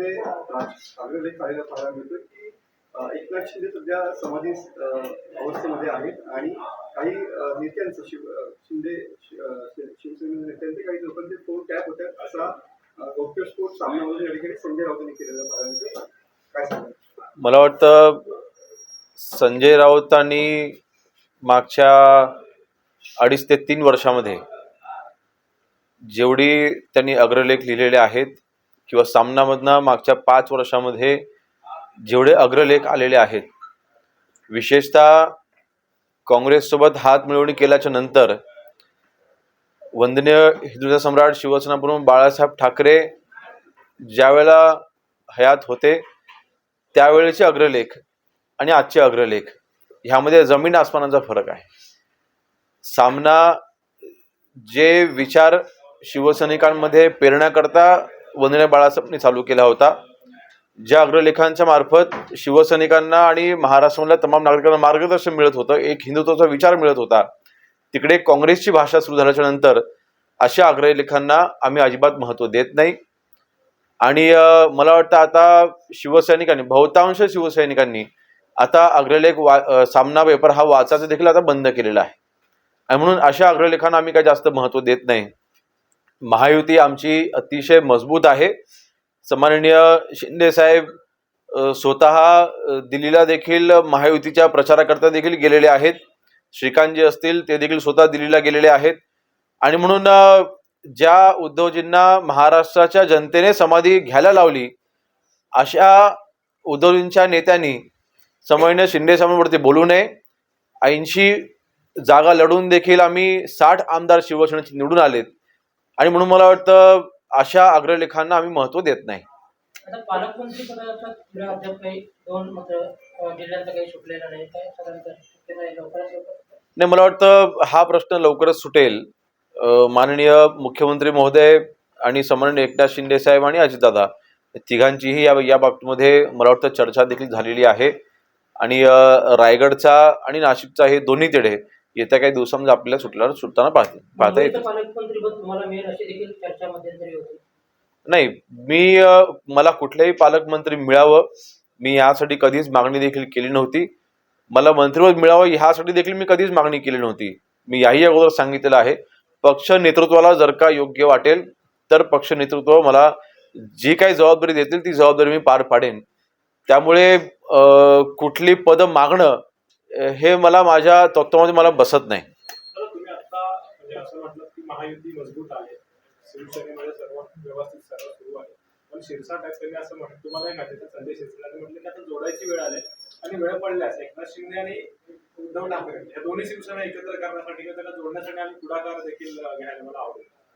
अग्रलेख आलेला पाहायला मिळतो की एकनाथ शिंदे सध्या समाधी अवस्थेमध्ये आहेत आणि काही नेत्यांचं शिव शिंदे शिवसेनेच्या नेत्यांचे काही लोकांचे फोन टॅप होतात असा अ, गौप्यस्फोट सामन्यामध्ये या ठिकाणी संजय राऊतांनी केलेला पाहायला मिळतो काय सांगा मला वाटतं संजय राऊतांनी मागच्या अडीच ते तीन वर्षामध्ये जेवढी त्यांनी अग्रलेख लिहिलेले आहेत किंवा सामनामधनं मागच्या पाच वर्षामध्ये जेवढे अग्रलेख आलेले आहेत विशेषतः काँग्रेससोबत हात मिळवणी केल्याच्यानंतर वंदनीय हिंदुत्व सम्राट शिवसेना प्रमुख बाळासाहेब ठाकरे ज्यावेळेला हयात होते त्यावेळेचे अग्रलेख आणि आजचे अग्रलेख ह्यामध्ये जमीन आसमानाचा फरक आहे. सामना जे विचार शिवसैनिकांमध्ये पेरण्याकरता वंदने बाळासाहेबांनी चालू केला होता. ज्या अग्रलेखांच्या मार्फत शिवसैनिकांना आणि महाराष्ट्रामधल्या तमाम नागरिकांना मार्गदर्शन मिळत होतं एक हिंदुत्वाचा विचार मिळत होता तिकडे काँग्रेसची भाषा सुरू झाल्याच्यानंतर अशा अग्रलेखांना आम्ही अजिबात महत्त्व देत नाही. आणि मला वाटतं आता शिवसैनिकांनी बहुतांश शिवसैनिकांनी आता अग्रलेख वा सामना पेपर हा वाचायचा देखील आता बंद केलेला आहे. आणि म्हणून अशा अग्रलेखांना आम्ही काही जास्त महत्त्व देत नाही. महायुती आमची अतिशय मजबूत आहे. सन्माननीय शिंदे साहेब स्वतः दिल्लीला देखील महायुतीच्या प्रचाराकरता देखील गेलेले आहेत. श्रीकांतजी असतील ते देखील स्वतः दिल्लीला गेलेले आहेत. आणि म्हणून ज्या उद्धवजींना महाराष्ट्राच्या जनतेने समाधी घ्यायला लावली अशा उद्धवजींच्या नेत्यांनी समन्वय शिंदे साहेबांवरती बोलू नये. ऐंशी जागा लढून देखील आम्ही साठ आमदार शिवसेनेचे निवडून आलेत. आणि म्हणून मला वाटतं अशा अग्रलेखांना आम्ही महत्त्व देत नाही. नाही मला वाटतं हा प्रश्न लवकरच सुटेल. माननीय मुख्यमंत्री महोदय आणि सन्माननीय एकनाथ शिंदे साहेब आणि अजितदादा तिघांचीही या या बाबतीमध्ये मला वाटतं चर्चा देखील झालेली आहे. आणि रायगडचा आणि नाशिकचा हे दोन्ही तेढे येत्या काही दिवसांमध्ये आपल्याला सुटल्यावर सुटताना पाहते पाहता होती. नाही मी मला कुठलेही पालकमंत्री मिळावं मी यासाठी कधीच मागणी देखील केली नव्हती. मला मंत्रिपद मिळावं ह्यासाठी देखील मी कधीच मागणी केली नव्हती. मी याही अगोदर सांगितलेलं आहे पक्ष नेतृत्वाला जर का योग्य वाटेल तर पक्ष नेतृत्व मला जी काही जबाबदारी देतील ती जबाबदारी मी पार पाडेन. त्यामुळे कुठली पदं मागणं हे मला माझ्या तत्वामध्ये मला बसत नाही. म्हणजे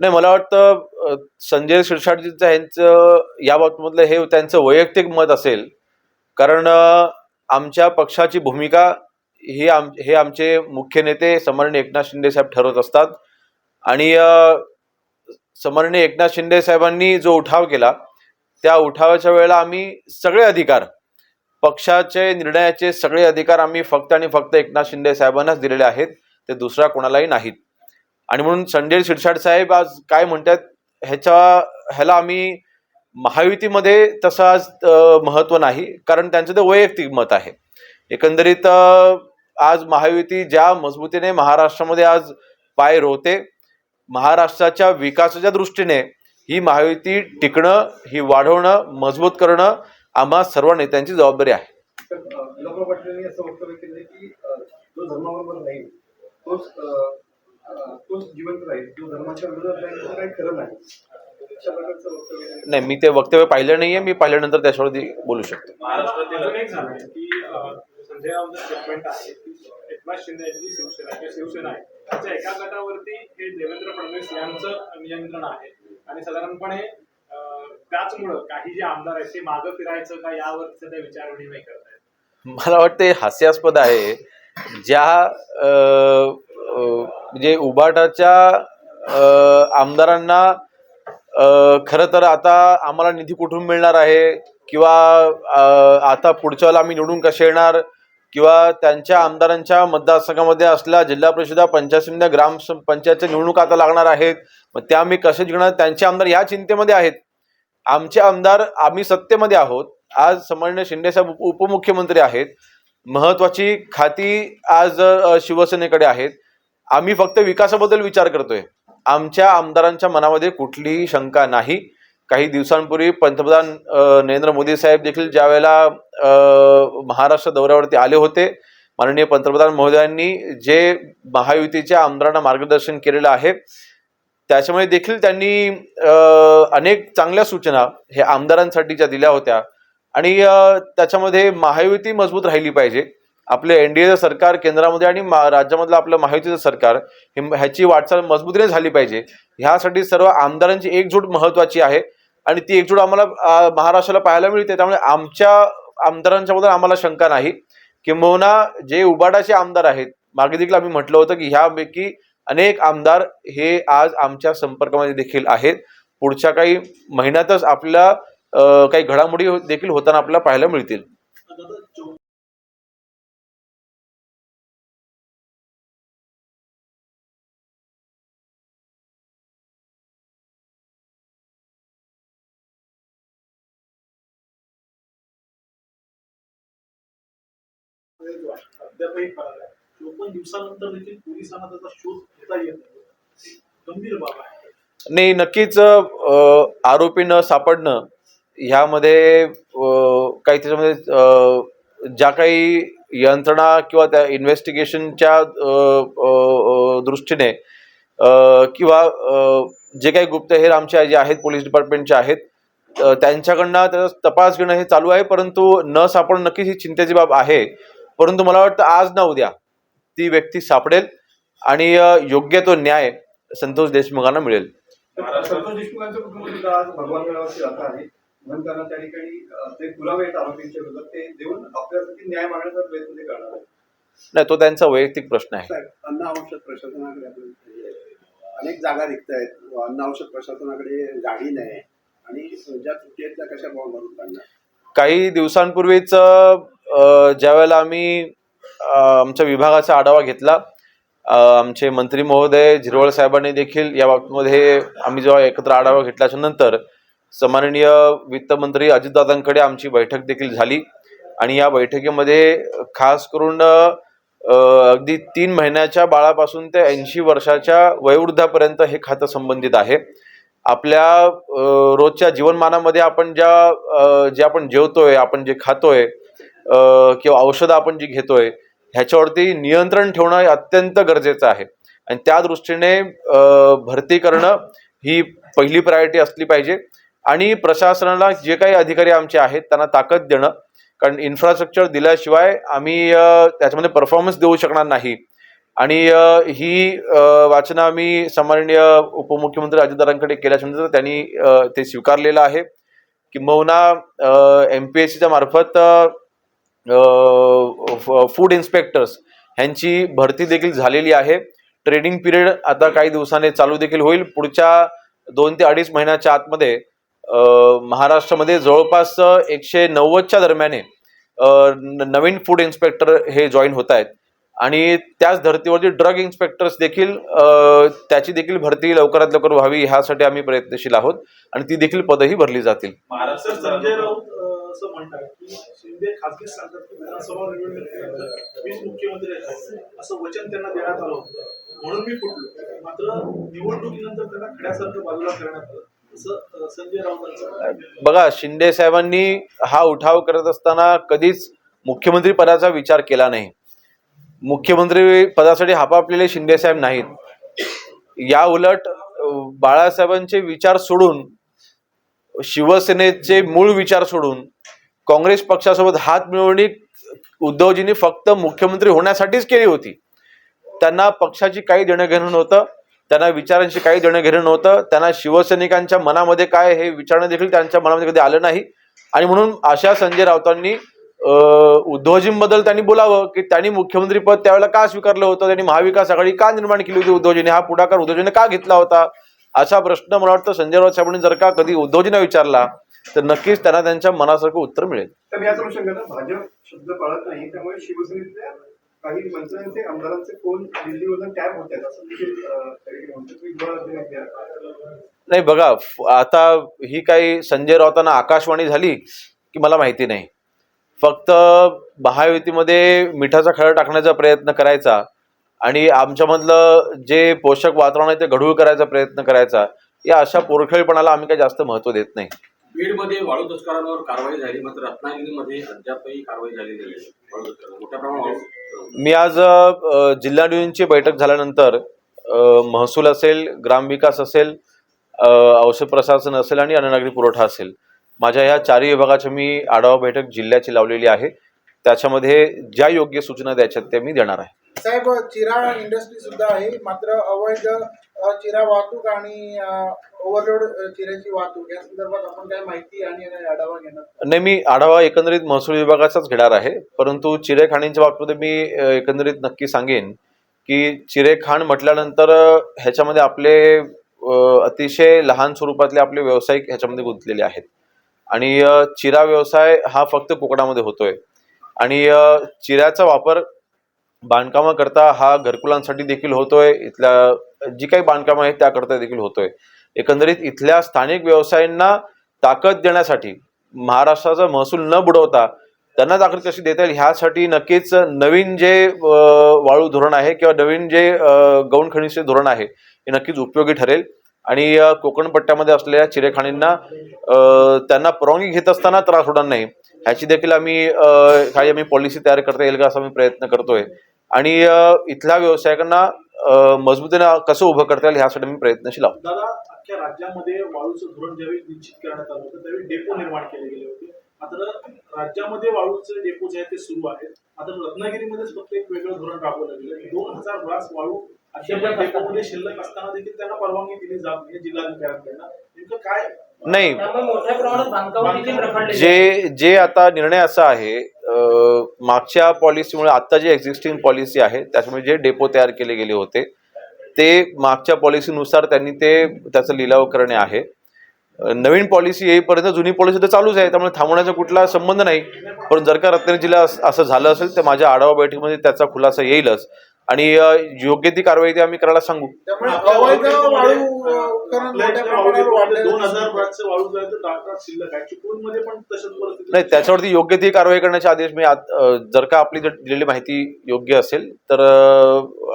नाही मला वाटतं संजय शिरसाटजीचं ह्यांचं या बाबतीमधलं हे त्यांचं वैयक्तिक मत असेल. कारण आमच्या पक्षाची भूमिका ही आम हे आमचे मुख्य नेते समरणी एकनाथ शिंदे साहेब ठरवत असतात. आणि समरणी एकनाथ शिंदे साहेबांनी जो उठाव केला त्या उठावाच्या वेळेला आम्ही सगळे अधिकार पक्षाचे निर्णयाचे सगळे अधिकार आम्ही फक्त आणि फक्त एकनाथ शिंदे साहेबांनाच दिलेले आहेत. ते दुसऱ्या कोणालाही नाहीत. आणि म्हणून संजय शिरसाट साहेब आज काय म्हणतात ह्याच्या ह्याला आम्ही महायुतीमध्ये तसं आज महत्त्व नाही कारण त्यांचं ते वैयक्तिक मत आहे. एकंदरीत आज महायुती ज्या मजबूतीने महाराष्ट्रामध्ये आज पाय रोवते महाराष्ट्राच्या विकासाच्या दृष्टीने ही महायुती टिकणं ही वाढवणं मजबूत करणं आम्हा सर्व नेत्यांची जबाबदारी आहे. नाही मी ते वक्तव्य पाहिलं नाहीये मी पाहिल्यानंतर त्याच्यावरती बोलू शकतो. एकनाथ शिंदे यांची शिवसेना किंवा शिवसेना आहे. त्याच्या एका गटावरती हे देवेंद्र फडणवीस यांचं नियंत्रण आहे. आणि साधारणपणे त्याचमुळं काही जे आमदार आहेत ते मागं फिरायचं का यावर सध्या विचारविनिमय करत आहेत. मला वाटते हास्यास्पद आहे. ज्या म्हणजे उबाटाच्या आमदारांना अ, खरं तर आता आम्हाला निधी कुठून मिळणार आहे? किंवा आता पुढच्या वेळेला आम्ही निवडून कसे येणार? किंवा त्यांच्या आमदारांच्या मतदारसंघामध्ये असल्या जिल्हा परिषदा पंचायत ग्राम पंचायतच्या निवडणूक आता लागणार आहेत. मग त्या आम्ही कसे जिंकणार? त्यांचे आमदार ह्या चिंतेमध्ये आहेत. आमचे आमदार आम्ही सत्तेमध्ये आहोत. आज सन्मान्य शिंदेसाहेब उपमुख्यमंत्री आहेत. महत्वाची खाती आज शिवसेनेकडे आहेत. आम्ही फक्त विकासाबद्दल विचार करतोय. आमच्या आमदारांच्या मनामध्ये कुठलीही शंका नाही. काही दिवसांपूर्वी पंतप्रधान नरेंद्र मोदी साहेब देखील ज्या वेळेला महाराष्ट्र दौऱ्यावरती आले होते माननीय पंतप्रधान महोदयांनी जे महायुतीच्या आमदारांना मार्गदर्शन केलेलं आहे त्याच्यामुळे देखील त्यांनी अनेक चांगल्या सूचना हे आमदारांसाठीच्या दिल्या होत्या. आणि त्याच्यामध्ये महायुती मजबूत राहिली पाहिजे. आपले एनडीएचं सरकार केंद्रामध्ये आणि राज्यामधलं आपलं महायुतीचं सरकार हे ह्याची वाटचाल मजबूतीने झाली पाहिजे. ह्यासाठी सर्व आमदारांची एकजूट महत्वाची आहे. आणि ती एकजूट आम्हाला महाराष्ट्राला पाहायला मिळते. त्यामुळे आमच्या आमदारांच्या बद्दल आम्हाला शंका नाही. किंबहुना जे उबाडाचे आमदार आहेत मागे देखील आम्ही म्हटलं होतं की ह्यापैकी अनेक आमदार हे आज आमच्या संपर्कामध्ये देखील आहेत. पुढच्या काही महिन्यातच आपल्याला काही घडामोडी देखील होताना आपल्याला पाहायला मिळतील. अद्यापही फरार आहे. चोपन्न दिवसानंतर देखील पोलिसांना त्याचा शोध घेता येत नाही. गंभीर बाब आहे. नाही नक्कीच आरोपी न सापडणं ह्यामध्ये काही त्याच्यामध्ये ज्या काही यंत्रणा किंवा त्या इन्व्हेस्टिगेशनच्या दृष्टीने किंवा जे काही गुप्तहेर आमचे जे आहेत पोलीस डिपार्टमेंटचे आहेत त्यांच्याकडनं त्याचा तपास घेणं हे चालू आहे परंतु न सापडणं नक्कीच ही चिंतेची बाब आहे. परंतु मला वाटतं आज ना उद्या ती व्यक्ती सापडेल आणि योग्य तो न्याय संतोष देशमुखांना मिळेल. संतोष देशमुखांचं कुटुंब सुद्धा आज भगवान आहे. म्हणून त्यांना त्या ठिकाणी जे पुरावे आहेत आरोपींच्या विरोधात ते देऊन आपल्यासाठी न्याय मागण्याचा प्रयत्न ते करणार आहेत. नाही तो त्यांचा वैयक्तिक प्रश्न आहे. अन्न औषध प्रशासनाकडे अनेक जागा रिक्त आहेत अन्न औषध प्रशासनाकडे गाडी नाही आणि ज्या त्रुटी आहेत त्या कशा भरून काढणार? काही दिवसांपूर्वीच ज्यावेळेला आम्ही आमच्या विभागाचा आढावा घेतला आमचे मंत्री महोदय झिरवळ साहेबांनी देखील या बाबतीमध्ये आम्ही जेव्हा एकत्र आढावा घेतल्याच्या नंतर सन्माननीय वित्तमंत्री अजितदादांकडे आमची बैठक देखील झाली. आणि या बैठकीमध्ये खास करून अगदी तीन महिन्याच्या बाळापासून ते ऐंशी वर्षाच्या वयोवृद्धापर्यंत हे खातं संबंधित आहे. आपल्या रोजच्या जीवनमानामध्ये आपण ज्या जे आपण जेवतोय आपण जे खातोय किंवा औषधं आपण जी घेतोय ह्याच्यावरती नियंत्रण ठेवणं अत्यंत गरजेचं आहे. आणि त्या दृष्टीने भरती करणं ही पहिली प्रायोरिटी असली पाहिजे. आणि प्रशासनाला जे काही अधिकारी आमचे आहेत त्यांना ताकद देणं. कारण इन्फ्रास्ट्रक्चर दिल्याशिवाय आम्ही त्याच्यामध्ये परफॉर्मन्स देऊ शकणार नाही. आणि ही वाचना वाचनं आम्ही सन्माननीय उपमुख्यमंत्री अजितदारांकडे केल्याच्यानंतर त्यांनी ते स्वीकारलेलं आहे किंबहुना एम पी एस सीच्या मार्फत फूड इन्स्पेक्टर्स ह्यांची भरती देखील झालेली आहे. ट्रेनिंग पिरियड आता काही दिवसाने चालू देखील होईल. पुढच्या दोन ते अडीच महिन्याच्या आतमध्ये महाराष्ट्रामध्ये जवळपास एकशे नव्वदच्या दरम्याने न- नवीन फूड इन्स्पेक्टर हे जॉईन होत आहेत. आणि त्याच धर्तीवरती ड्रग इन्स्पेक्टर्स देखील त्याची देखील भरती लवकरात लवकर व्हावी ह्यासाठी आम्ही प्रयत्नशील आहोत आणि ती देखील पदही भरली जातील. म्हणून मी फुटलो. मात्र निवडणुकीनंतर त्यांना खड्यासारखं बाजूला करण्यात आलं. बघा शिंदे साहेबांनी हा उठाव करत असताना कधीच मुख्यमंत्री पदाचा विचार केला नाही. मुख्यमंत्री पदासाठी हापापलेले शिंदे साहेब नाहीत. या उलट बाळासाहेबांचे विचार सोडून शिवसेनेचे मूळ विचार सोडून काँग्रेस पक्षासोबत हात मिळवणी उद्धवजींनी फक्त मुख्यमंत्री होण्यासाठीच केली होती. त्यांना पक्षाची काही देणं घेणं नव्हतं त्यांना विचारांशी काही देणं घेणं नव्हतं त्यांना शिवसैनिकांच्या मनामध्ये काय हे विचारणं देखील त्यांच्या मनामध्ये कधी आलं नाही. आणि म्हणून अशा संजय राऊतांनी उद्धवजींबद्दल त्यांनी बोलावं की त्यांनी मुख्यमंत्रीपद त्यावेळेला का स्वीकारलं होतं? त्यांनी महाविकास आघाडी का निर्माण केली होती उद्धवजीने? हा पुढाकार उद्धवजीने का घेतला होता? असा प्रश्न मला वाटतं संजय राऊत साहेबांनी जर का कधी उद्धवजींना विचारला तर नक्कीच त्यांना त्यांच्या मनासारखं उत्तर मिळेल. तर मी याच अनुषंगानं भाजप शब्द पाळत नाही त्यामुळे शिवसेनेतल्या काही मंत्र्यांचे आमदारांचे फोन दिल्लीवरून टॅप होत आहेत असं देखील अं, तरी म्हणतो तुम्ही बळ देण्यात द्या. नाही बघा आता ही काही संजय राऊतांना आकाशवाणी झाली की मला माहिती नाही. फक्त महायुतीमध्ये मिठाचा खडा टाकण्याचा प्रयत्न करायचा आणि आमच्यामधलं जे पोषक वातावरण आहे ते घडूळ करायचा प्रयत्न करायचा या अशा पोरखेळपणाला आम्ही काही जास्त महत्त्व देत नाही. बीडमध्ये वाळू तस्करांवर कारवाई झाली मात्र रत्नागिरीमध्ये अद्यापही कारवाई झालेली नाही. मोठ्या प्रमाणात वाळू मी आज अ, जिल्हा डिव्हिजनची बैठक झाल्यानंतर महसूल असेल ग्रामविकास असेल औषध प्रशासन असेल आणि अन्ननागरी पुरवठा असेल. माझ्या ह्या चारही विभागाची मी आढावा बैठक जिल्ह्याची लावलेली आहे. त्याच्यामध्ये ज्या योग्य सूचना द्यायच्या त्या मी देणार आहे. साहेब चिरा इंडस्ट्री सुद्धा आहे. मात्र अवैध चिरा वाहतूक आणि ओव्हरलोड चिऱ्याची वाहतूक या संदर्भात आपण काय माहिती आणि आढावा घेणार नाही मी आढावा एकंदरीत महसूल विभागाचाच घेणार आहे. परंतु चिरेखाणींच्या बाबतीत मी एकंदरीत नक्की सांगेन की चिरेखाण म्हटल्यानंतर अ, ह्याच्यामध्ये आपले अतिशय लहान स्वरूपातले आपले व्यावसायिक ह्याच्यामध्ये गुंतलेले आहेत. आणि चिरा व्यवसाय हा फक्त कोकणामध्ये होतोय. आणि चिऱ्याचा वापर बांधकामाकरता हा घरकुलांसाठी देखील होतोय. इथल्या जी काही बांधकामं आहेत त्याकरता देखील होतोय. एकंदरीत इथल्या स्थानिक व्यवसायांना ताकद देण्यासाठी महाराष्ट्राचा महसूल न बुडवता त्यांना ताकद कशी देता येईल ह्यासाठी नक्कीच नवीन जे वाळू धोरण आहे किंवा नवीन जे गौण खनिजचे धोरण आहे हे नक्कीच उपयोगी ठरेल. आणि कोकण पट्ट्यामध्ये असलेल्या चिरेखाणींना त्यांना परवानगी घेत असताना त्रास होणार नाही. ह्याची देखील आम्ही काही आम्ही पॉलिसी तयार करता येईल का असा मी प्रयत्न करतोय. आणि इथल्या व्यावसायिकांना मजबूतीने कसं उभं करता येईल ह्यासाठी मी प्रयत्नशील आहोत. अख्ख्या राज्यामध्ये वाळूचं धोरण ज्यावेळी निश्चित करण्यात आलं होतं त्यावेळी डेपो निर्माण केले गेले होते. मात्र राज्यामध्ये वाळूचे डेपो जे आहेत ते सुरू आहेत. मात्र रत्नागिरीमध्येच फक्त एक वेगळं धोरण राबवलं गेलं. दोन हजार ब्रास वाळू डेपोमध्ये शिल्लक असताना देखील त्यांना परवानगी दिली जात नाही जिल्हाधिकाऱ्यांकडनं. नेमकं काय? नाही. जे जे आता निर्णय असा आहे मागच्या पॉलिसीमुळे आता जे एक्झिस्टिंग पॉलिसी आहे त्याच्यामुळे जे डेपो तयार केले गेले होते ते मागच्या पॉलिसीनुसार त्यांनी ते त्याचा लिलाव करणे आहे. नवीन पॉलिसी येईपर्यंत जुनी पॉलिसी तर चालूच आहे त्यामुळे थांबवण्याचा कुठला संबंध नाही. पण जर का रत्नागिरी जिल्हा असं झालं असेल तर माझ्या आढावा बैठकीमध्ये त्याचा खुलासा येईलच. आणि योग्य ती कारवाई ते आम्ही करायला सांगू. नाही. त्याच्यावरती योग्य ती कारवाई करण्याचे आदेश मी जर का आपली जर दिलेली माहिती योग्य असेल तर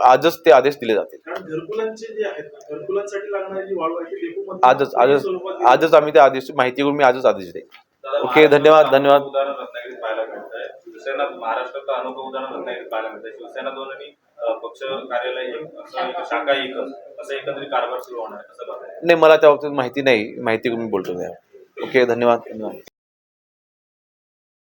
आजच ते आदेश दिले जातील. कारण घरकुलांचे जे आहेत ना घरकुलांसाठी लागणारी जी वाळू आहे ती डेपोमध्ये आजच आजच आजच आम्ही ते आदेश माहिती करून मी आजच आदेश देईन. ओके धन्यवाद धन्यवाद. महाराष्ट्रात अनुभव उदाहरण रत्नागिरीत पाहायला मिळत शिवसेना दोन आणि पक्ष कार्यालय एक एक शाखा एकच असं एकंदरीत कारभार सुरू होणार आहे नाही मला त्या बाबतीत माहिती नाही. माहिती मी बोलतो ओके धन्यवाद. धन्यवाद.